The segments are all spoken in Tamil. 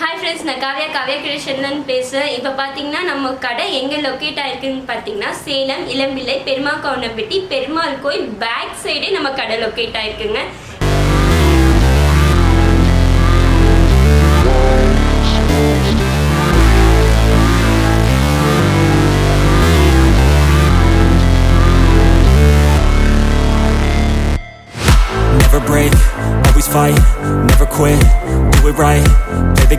ஹாய் ஃப்ரெண்ட்ஸ் நான் காவ்யா காவ்யா கிரியேஷன்லன்னு பேசுகிறேன் இப்போ பார்த்தீங்கன்னா நம்ம கடை எங்கே லொக்கேட் ஆயிருக்குன்னு பார்த்தீங்கன்னா சேலம் இளம்பிள்ளை பெருமா கவுனப்பட்டி பெருமாள் கோயில் பேக் சைடே நம்ம கடை லொக்கேட் ஆயிருக்குங்க. Never break, always fight, never quit, do it right,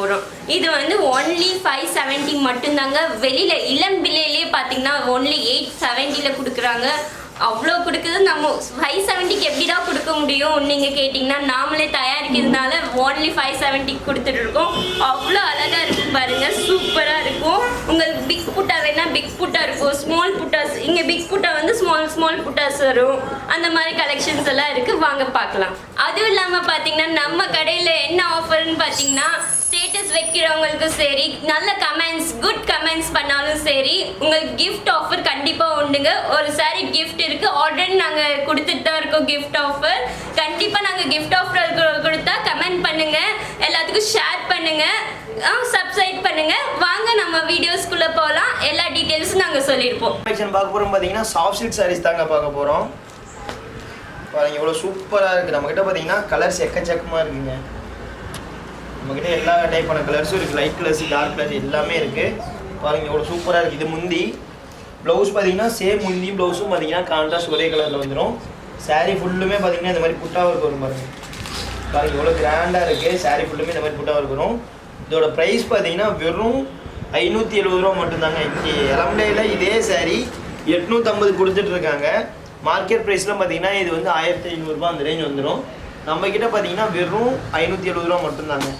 போகிறோம் இது வந்து ஒன்லி ஃபைவ் செவன்ட்டி மட்டும்தாங்க. வெளியில் இளம் விலையிலே பார்த்தீங்கன்னா ஒன்லி எயிட் செவன்ட்டியில் கொடுக்குறாங்க. அவ்வளோ கொடுக்குது. நம்ம ஃபைவ் செவன்ட்டிக்கு எப்படிடா கொடுக்க முடியும்? நீங்கள் கேட்டிங்கன்னா நாமளே தயாரிக்கிறதுனால ஒன்லி ஃபைவ் செவன்ட்டிக்கு கொடுத்துட்ருக்கோம் அவ்வளோ அழகாக இருக்கும் பாருங்கள் சூப்பராக இருக்கும். உங்களுக்கு பிக் புட்டா வேணால் பிக் புட்டா இருக்கும். ஸ்மால் புட்டாஸ். இங்கே பிக் புட்டா வந்து ஸ்மால் ஸ்மால் புட்டாஸ் வரும். அந்த மாதிரி கலெக்ஷன்ஸ் எல்லாம் இருக்குது வாங்க பார்க்கலாம். அதுவும் இல்லாமல் பார்த்தீங்கன்னா நம்ம கடையில் என்ன ஆஃபர்னு பார்த்தீங்கன்னா வைக்கிறவங்களுக்கும் சரி நல்ல கமெண்ட்ஸ் குட் கமெண்ட்ஸ் பண்ணாலும் சரி உங்களுக்கு கிஃப்ட் ஆஃபர் கண்டிப்பாக உண்டுங்க. ஒரு சாரி கிஃப்ட் இருக்குது ஆல்ரெடி நாங்கள் கொடுத்துட்டு தான் இருக்கோம் கிஃப்ட் ஆஃபர் கண்டிப்பாக நாங்கள் கிஃப்ட் ஆஃபர் கொடுத்தா கமெண்ட் பண்ணுங்கள் எல்லாத்துக்கும் ஷேர் பண்ணுங்கள் சப்ஸ்கிரைப் பண்ணுங்கள் வாங்க நம்ம வீடியோஸ்குள்ளே போகலாம் எல்லா டீட்டெயில்ஸும் நாங்கள் சொல்லியிருப்போம் பார்க்க போகிறோம் பார்த்தீங்கன்னா சாஃப்ட் சில்க் சாரீஸ் தாங்க பார்க்க போகிறோம் பாருங்க இவ்வளோ சூப்பராக இருக்குது நம்மக்கிட்ட பார்த்தீங்கன்னா கலர்ஸ் எக்கச்சக்கமாக இருக்குங்க. நம்மக்கிட்ட எல்லா டைப்பான கலர்ஸும் இருக்குது லைட் கலர்ஸ் டார்க் கலர்ஸ் எல்லாமே இருக்குது பாருங்கள் இவ்வளோ சூப்பராக இருக்குது இது முந்தி. ப்ளவுஸ் பார்த்தீங்கன்னா சேம் முந்தி ப்ளவுஸும் பார்த்தீங்கன்னா கான்ட்ராஸ்ட் ஒரே கலரில் வந்துடும் சாரீ ஃபுல்லுமே பார்த்தீங்கன்னா இந்த மாதிரி புட்டாக வரும் பாருங்கள் பாருங்க எவ்வளோ கிராண்டாக இருக்குது சாரீ ஃபுல்லுமே இந்த மாதிரி புட்டாக வரும். இதோட ப்ரைஸ் பார்த்தீங்கன்னா வெறும் ஐநூற்றி எழுபது ரூபா மட்டும்தாங்க. இங்கே இளம்பலையில் இதே சாரீ எட்நூற்றம்பது கொடுத்துட்டு இருக்காங்க. மார்க்கெட் ப்ரைஸில் பார்த்தீங்கன்னா இது வந்து ஆயிரத்தி ஐநூறுரூபா அந்த ரேஞ்ச் வந்துடும் நம்மக்கிட்ட பார்த்தீங்கன்னா வெறும் ஐநூற்றி எழுபது ரூபா மட்டும்தாங்க.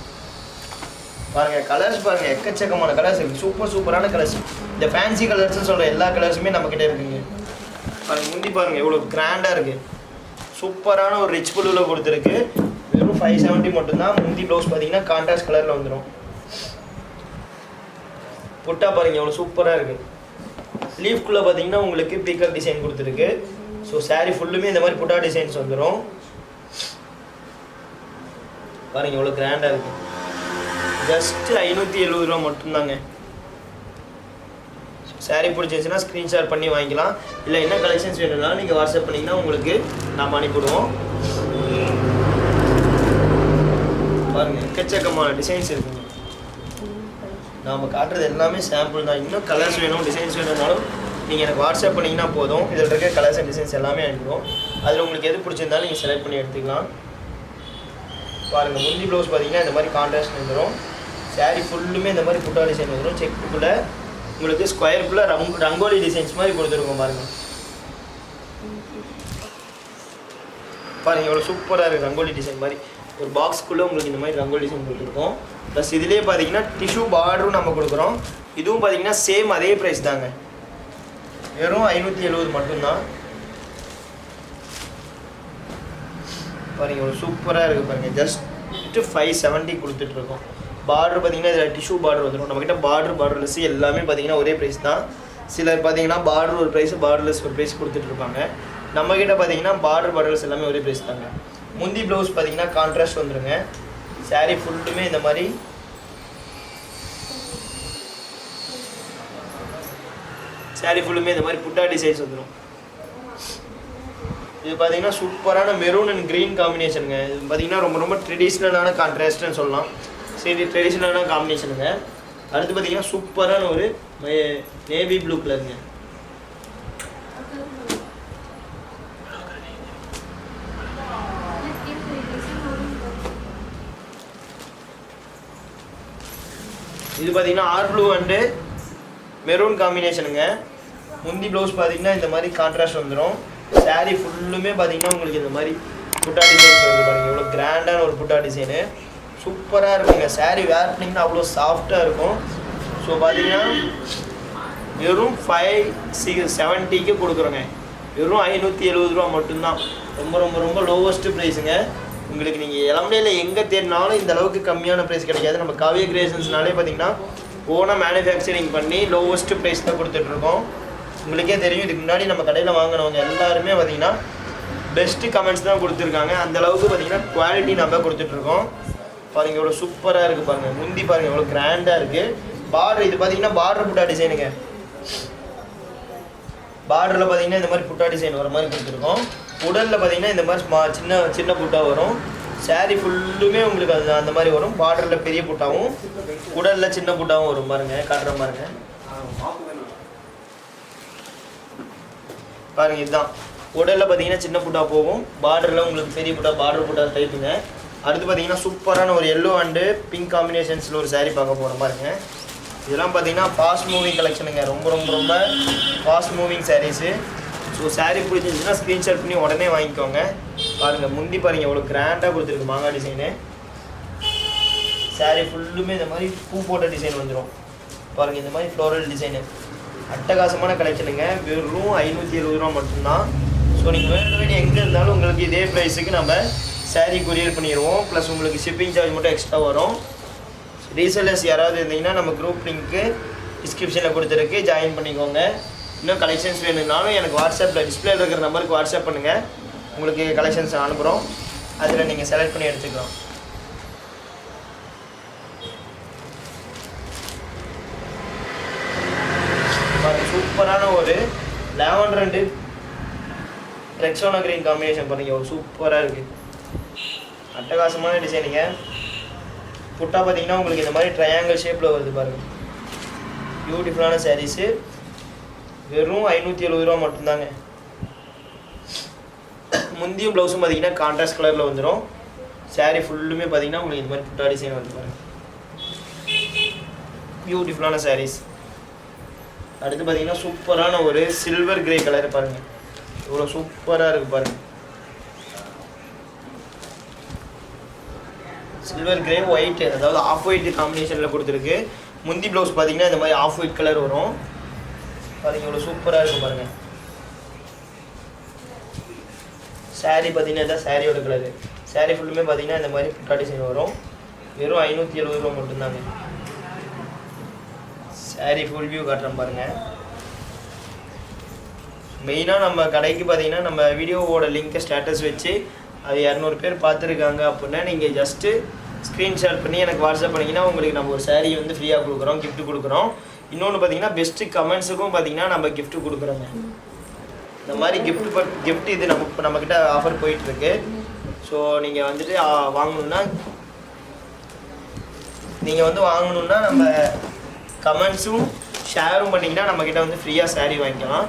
பாருங்க கலர்ஸ் பாருங்க எக்கச்சக்கமான கலர்ஸ் இருக்குது சூப்பர் சூப்பரான கலர்ஸ் இந்த ஃபேன்சி கலர்ஸ்னு சொல்ற எல்லா கலர்ஸுமே நம்ம கிட்ட இருக்குங்க. பாருங்க முந்தி பாருங்க இவ்வளோ கிராண்டா இருக்கு. சூப்பரான ஒரு ரிச் புல்லுல கொடுத்துருக்கு. வெறும் ஃபைவ் செவன்ட்டி மட்டும்தான் முந்தி ப்ளவுஸ் பார்த்தீங்கன்னா கான்ட்ராஸ்ட் கலர்ல வந்துடும் புட்டா பாருங்க எவ்வளோ சூப்பராக இருக்கு. லீஃப்குள்ளே பார்த்தீங்கன்னா உங்களுக்கு பீக்கர் டிசைன் கொடுத்துருக்கு. ஸோ saree ஃபுல்லுமே இந்த மாதிரி புட்டா டிசைன்ஸ் வந்துடும் பாருங்க எவ்வளோ கிராண்டாக இருக்கு. ஜஸ்ட் ஐநூற்றி எழுபது ரூபா மட்டும்தாங்க. Saree பிடிச்சிருந்துச்சுன்னா ஸ்க்ரீன்ஷாட் பண்ணி வாங்கிக்கலாம். இல்லை என்ன கலெக்ஷன்ஸ் வேணும்னாலும் நீங்கள் வாட்ஸ்அப் பண்ணிங்கன்னா உங்களுக்கு நாம் அனுப்பிவிடுவோம். பாருங்க எக்கச்சக்கமான டிசைன்ஸ் இருக்குங்க. நாம் காட்டுறது எல்லாமே சாம்பிள் தான். இன்னும் கலர்ஸ் வேணும் டிசைன்ஸ் வேணும்னாலும் நீங்கள் எனக்கு வாட்ஸ்அப் பண்ணிங்கன்னா போதும். இதில் இருக்க கலர்ஸ் அண்ட் டிசைன்ஸ் எல்லாமே அனுப்பிடுவோம். அதில் உங்களுக்கு எது பிடிச்சிருந்தாலும் நீங்கள் செலக்ட் பண்ணி எடுத்துக்கலாம். பாருங்கள் முந்தி ப்ளவுஸ் பார்த்தீங்கன்னா இந்த மாதிரி கான்ட்ராஸ்ட் வந்துடும் saree ஃபுல்லுமே இந்த மாதிரி புட்டா டிசைன் வந்துடும் செக்குக்குள்ளே உங்களுக்கு ஸ்கொயர் ஃபுல்லாக ரங் ரங்கோலி டிசைன்ஸ் மாதிரி கொடுத்துருக்கோம் பாருங்கள் பாருங்கள் எவ்வளோ சூப்பராக இருக்குது ரங்கோலி டிசைன் மாதிரி. ஒரு பாக்ஸ்க்குள்ளே உங்களுக்கு இந்த மாதிரி ரங்கோலி டிசைன் கொடுத்துருக்கோம். ப்ளஸ் இதுலேயே பார்த்தீங்கன்னா டிஷ்யூ பார்டரும் நம்ம கொடுக்குறோம். இதுவும் பார்த்தீங்கன்னா சேம் அதே ப்ரைஸ் தாங்க. வெறும் ஐநூற்றி எழுபது மட்டும்தான். பாருங்கள் இவ்வளோ சூப்பராக இருக்குது பாருங்கள் ஜஸ்ட் ஃபைவ் செவன்ட்டி கொடுத்துட்ருக்கோம் பார்டர் பார்த்தீங்கன்னா இதில் டிஷ்யூ பார்டர் வந்துடும் நம்மக்கிட்ட பார்டர் பார்டர்லெஸ் எல்லாமே பார்த்தீங்கன்னா ஒரே ப்ரைஸ் தான். சிலர் பார்த்தீங்கன்னா பார்டர் ஒரு ப்ரைஸ் பார்டர்லெஸ் ஒரு ப்ரைஸ் கொடுத்துட்ருப்பாங்க நம்மக்கிட்ட பார்த்தீங்கன்னா பார்டர் பார்டர்லெஸ் எல்லாமே ஒரே ப்ரைஸ் தாங்க. முந்தி ப்ளவுஸ் பார்த்தீங்கன்னா கான்ட்ராஸ்ட் வந்துடுங்க சாரீ ஃபுல்லுமே இந்த மாதிரி. saree ஃபுல்லுமே இந்த மாதிரி புட்டா டிசைன்ஸ் வந்துடும் இது பார்த்தீங்கன்னா சூப்பரான மெரூன் அண்ட் க்ரீன் காம்பினேஷனுங்க இது பார்த்தீங்கன்னா ரொம்ப ரொம்ப ட்ரெடிஷ்னலான கான்ட்ராஸ்ட்னு சொல்லலாம். சரி ட்ரெடிஷ்னலான காம்பினேஷனுங்க அடுத்து பார்த்தீங்கன்னா சூப்பரான ஒரு நேவி ப்ளூ கலருங்க இது பார்த்தீங்கன்னா ஆர் ப்ளூ அண்டு மெரூன் காம்பினேஷனுங்க முந்தி ப்ளவுஸ் பார்த்தீங்கன்னா இந்த மாதிரி கான்ட்ராஸ்ட் வந்துடும் saree ஃபுல்லுமே பார்த்தீங்கன்னா உங்களுக்கு இந்த மாதிரி புட்டா டிசைன்ஸ் வருது பாருங்க இவ்வளோ கிராண்டான ஒரு புட்டா டிசைனு சூப்பராக இருக்குங்க. saree வேர் பண்ணிங்கன்னா அவ்வளோ சாஃப்டாக இருக்கும். ஸோ பார்த்தீங்கன்னா வெறும் ஃபைவ் சிக்ஸ் செவன்ட்டிக்கு கொடுக்குறோங்க. வெறும் ஐநூற்றி எழுபது ரூபா மட்டும்தான். ரொம்ப ரொம்ப ரொம்ப லோவஸ்ட் ப்ரைஸுங்க உங்களுக்கு நீங்கள் இளம்பலையில் எங்கே தேடினாலும் இந்த அளவுக்கு கம்மியான ப்ரைஸ் கிடைக்காது. நம்ம காவிய கிரியேஷன்ஸ்னாலே பார்த்தீங்கன்னா ஓனாக மேனுஃபேக்சரிங் பண்ணி லோவஸ்ட் ப்ரைஸ் தான் கொடுத்துட்ருக்கோம். உங்களுக்கே தெரியும் இதுக்கு முன்னாடி நம்ம கடையில் வாங்கினவங்க எல்லாருமே பார்த்தீங்கன்னா பெஸ்ட்டு கமெண்ட்ஸ் தான் கொடுத்துருக்காங்க. அந்த அளவுக்கு பார்த்தீங்கன்னா குவாலிட்டி நம்ம கொடுத்துட்ருக்கோம். பாருங்க எவ்வளோ சூப்பராக இருக்குது பாருங்க. முந்தி பாருங்க எவ்வளோ கிராண்டாக இருக்குது பார்டர் இது பார்த்தீங்கன்னா பார்டர் புட்டா டிசைனுங்க. பார்டரில் பார்த்தீங்கன்னா இந்த மாதிரி புட்டா டிசைன் வர மாதிரி கொடுத்துருக்கோம். உடலில் பார்த்தீங்கன்னா இந்த மாதிரி ஸ்மா சின்ன சின்ன புட்டா வரும். saree ஃபுல்லுமே உங்களுக்கு அது அந்த மாதிரி வரும். பார்டரில் பெரிய புட்டாவும் உடலில் சின்ன புட்டாவும் வரும் பாருங்க காட்டுற பாருங்க. பாருங்க இதுதான். உடலில் பார்த்தீங்கன்னா சின்ன புட்டா போகும். பார்டரில் உங்களுக்கு பெரிய புட்டா பார்டர் புட்டா டைப்புங்க அடுத்து பார்த்தீங்கன்னா சூப்பரான ஒரு எல்லோ அண்டு பிங்க் காம்பினேஷன்ஸில் ஒரு சாரீ பார்க்க போகிற பாருங்க. இதெல்லாம் பார்த்தீங்கன்னா ஃபாஸ்ட் மூவிங் கலெக்ஷனுங்க ரொம்ப ரொம்ப ரொம்ப fast moving sarees so saree பிடிச்சிருந்துச்சுன்னா ஸ்க்ரீன்ஷாட் பண்ணி உடனே வாங்கிக்கோங்க. பாருங்கள் முந்தி பாருங்க எவ்வளோ கிராண்டாக கொடுத்துருக்கு மாங்காய் டிசைனு சாரீ ஃபுல்லுமே இந்த மாதிரி பூ போட்ட டிசைன் வந்துடும் பாருங்கள் இந்த மாதிரி ஃப்ளோரல் டிசைனு அட்டகாசமான கலெக்ஷனுங்க வெறும் ஐநூற்றி எழுபது ரூபா மட்டும்தான். ஸோ நீங்கள் வேணும் வேண்டிய எங்கே இருந்தாலும் உங்களுக்கு இதே ப்ரைஸுக்கு நம்ம சேரீ கொரியர் பண்ணிடுவோம் ப்ளஸ் உங்களுக்கு ஷிப்பிங் சார்ஜ் மட்டும் எக்ஸ்ட்ரா வரும். ரீசேலர்ஸ் யாராவது இருந்தீங்கன்னா நம்ம குரூப் லிங்க்கு டிஸ்கிரிப்ஷனில் கொடுத்துருக்கு. ஜாயின் பண்ணிக்கோங்க. இன்னும் கலெக்ஷன்ஸ் வேணும்னாலும் எனக்கு வாட்ஸ்அப்பில் டிஸ்பிளேல இருக்கிற நம்பருக்கு வாட்ஸ்அப் பண்ணுங்கள் உங்களுக்கு கலெக்ஷன்ஸ் அனுப்புகிறோம் அதில் நீங்கள் செலக்ட் பண்ணி எடுத்துக்கலாம். சூப்பரான ஒரு லெவன் ரெண்டு ரெக்ஸோனா கிரீன் காம்பினேஷன் பாருங்க ஒரு சூப்பராக இருக்குது அட்டகாசமான டிசைனுங்க புட்டா பார்த்தீங்கன்னா உங்களுக்கு இந்த மாதிரி ட்ரையாங்கிள் ஷேப்பில் வருது பாருங்க. பியூட்டிஃபுல்லான சாரீஸு வெறும் ஐநூற்றி எழுபது ரூபா மட்டும்தாங்க. முந்தியும் ப்ளவுஸும் பார்த்தீங்கன்னா கான்ட்ராஸ்ட் கலரில் வந்துடும் சாரீ ஃபுல்லுமே பார்த்தீங்கன்னா உங்களுக்கு இந்த மாதிரி புட்டா டிசைன் வந்து பாருங்கள் பியூட்டிஃபுல்லான சாரீஸ் அடுத்து பார்த்தீங்கன்னா சூப்பரான ஒரு சில்வர் கிரே கலர் பாருங்கள் இவ்வளோ சூப்பராக இருக்குது பாருங்கள் சில்வர் கிரே ஒயிட் அதாவது ஆஃப் ஒயிட் காம்பினேஷனில் கொடுத்துருக்கு. முந்தி ப்ளவுஸ் பார்த்தீங்கன்னா இந்த மாதிரி ஆஃப் ஒயிட் கலர் வரும். பாருங்க இவ்வளோ சூப்பராக இருக்கும் பாருங்க. Saree பார்த்தீங்கன்னா இதான் சாரியோட கலரு saree ஃபுல்லுமே பார்த்தீங்கன்னா இந்த மாதிரி புட்டா டிசைன் வரும். வெறும் ஐநூற்றி எழுபது ரூபா மட்டும்தாங்க. Saree ஃபுல் வியூ காட்டுறேன் பாருங்கள் மெயினாக நம்ம கடைக்கு பார்த்தீங்கன்னா நம்ம வீடியோவோட லிங்க்கை ஸ்டேட்டஸ் வச்சு அது இரநூறு பேர் பார்த்துருக்காங்க அப்படின்னா நீங்கள் ஜஸ்ட்டு ஸ்க்ரீன்ஷாட் பண்ணி எனக்கு வாட்ஸ்அப் பண்ணிங்கன்னா உங்களுக்கு நம்ம ஒரு சாரீ வந்து ஃப்ரீயாக கொடுக்குறோம் கிஃப்ட் கொடுக்குறோம். இன்னொன்று பார்த்தீங்கன்னா பெஸ்ட்டு கமெண்ட்ஸுக்கும் பார்த்தீங்கன்னா நம்ம கிஃப்ட் கொடுக்குறோங்க. இந்த மாதிரி கிஃப்ட் பட் கிஃப்ட் இது நம்ம இப்போ நம்மக்கிட்ட ஆஃபர் போயிட்டுருக்கு. ஸோ நீங்கள் வந்துட்டு வாங்கணுன்னா நீங்கள் வந்து வாங்கணுன்னா நம்ம கமெண்ட்ஸும் ஷேரும் பண்ணிங்கன்னா நம்மக்கிட்ட வந்து ஃப்ரீயாக சாரீ வாங்கிக்கலாம்.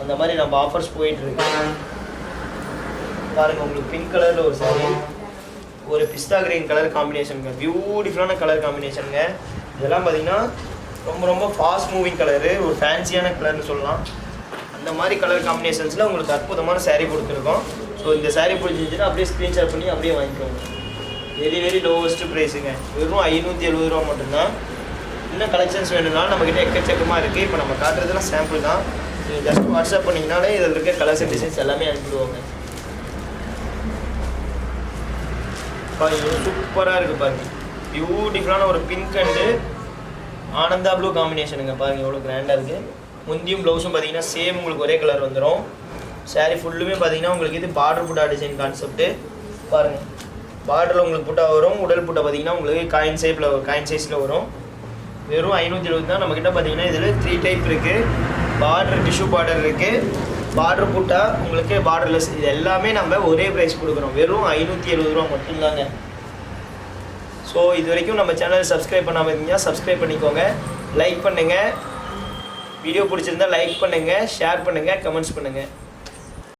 அந்த மாதிரி நம்ம ஆஃபர்ஸ் போயிட்டுருக்கு. பாருங்கள் உங்களுக்கு பிங்க் கலரில் ஒரு சாரீ ஒரு பிஸ்தா கிரீன் கலர் காம்பினேஷனுங்க பியூட்டிஃபுல்லான கலர் காம்பினேஷனுங்க இதெல்லாம் பார்த்தீங்கன்னா ரொம்ப ரொம்ப ஃபாஸ்ட் மூவிங் கலரு ஒரு ஃபேன்சியான கலர்னு சொல்லலாம். அந்த மாதிரி கலர் காம்பினேஷன்ஸில் உங்களுக்கு அற்புதமான சேரீ கொடுத்துருக்கோம். ஸோ இந்த சேரீ பிடிச்சிருந்துச்சுன்னா அப்படியே ஸ்க்ரீன்ஷாட் பண்ணி அப்படியே வாங்கிக்கோங்க. வெரி வெரி லோவஸ்ட் ப்ரைஸுங்க வெறும் ஐநூற்றி எழுபது ரூபா மட்டும்தான். இன்னும் கலெக்ஷன்ஸ் வேணும்னாலும் நம்மக்கிட்ட எக்கச்சக்கமாக இருக்குது இப்போ நம்ம காட்டுறதுலாம் சாம்பிள் தான். நீங்கள் ஜஸ்ட் வாட்ஸ்அப் பண்ணிங்கனாலே இதில் இருக்க கலர்ஸ் டிசைன்ஸ் எல்லாமே அனுப்பிடுவாங்க. பாருங்க சூப்பராக இருக்குது பாருங்க. பியூட்டிஃபுல்லான ஒரு பிங்க் அண்டு ஆனந்தா ப்ளூ காம்பினேஷனுங்க பாருங்க எவ்வளோ கிராண்டாக இருக்குது முந்தியும் ப்ளவுஸும் பார்த்தீங்கன்னா சேம் உங்களுக்கு ஒரே கலர் வந்துடும் சாரீ ஃபுல்லுமே பார்த்தீங்கன்னா உங்களுக்கு இது பார்டர் புட்டா டிசைன் கான்செப்ட்டு பாருங்கள் பார்டரில் உங்களுக்கு புட்டா வரும் உடல் புட்டா பார்த்தீங்கன்னா உங்களுக்கு காயின் ஷேப்பில் காயின் சைஸில் வரும். வெறும் ஐநூற்றி எழுபது தான் நம்மக்கிட்ட பார்த்தீங்கன்னா இதில் த்ரீ டைப் இருக்குது பார்டர் டிஷ்யூ பார்டர் இருக்குது பார்டர் புட்டா உங்களுக்கு பார்டர்லெஸ் இது எல்லாமே நம்ம ஒரே ப்ரைஸ் கொடுக்குறோம். வெறும் ஐநூற்றி எழுபது ரூபா மட்டும்தாங்க. ஸோ இது வரைக்கும் நம்ம சேனல் சப்ஸ்கிரைப் பண்ணாமல் இருந்தீங்கன்னா சப்ஸ்கிரைப் பண்ணிக்கோங்க. லைக் பண்ணுங்கள் வீடியோ பிடிச்சிருந்தா லைக் பண்ணுங்கள் ஷேர் பண்ணுங்கள் கமெண்ட்ஸ் பண்ணுங்கள்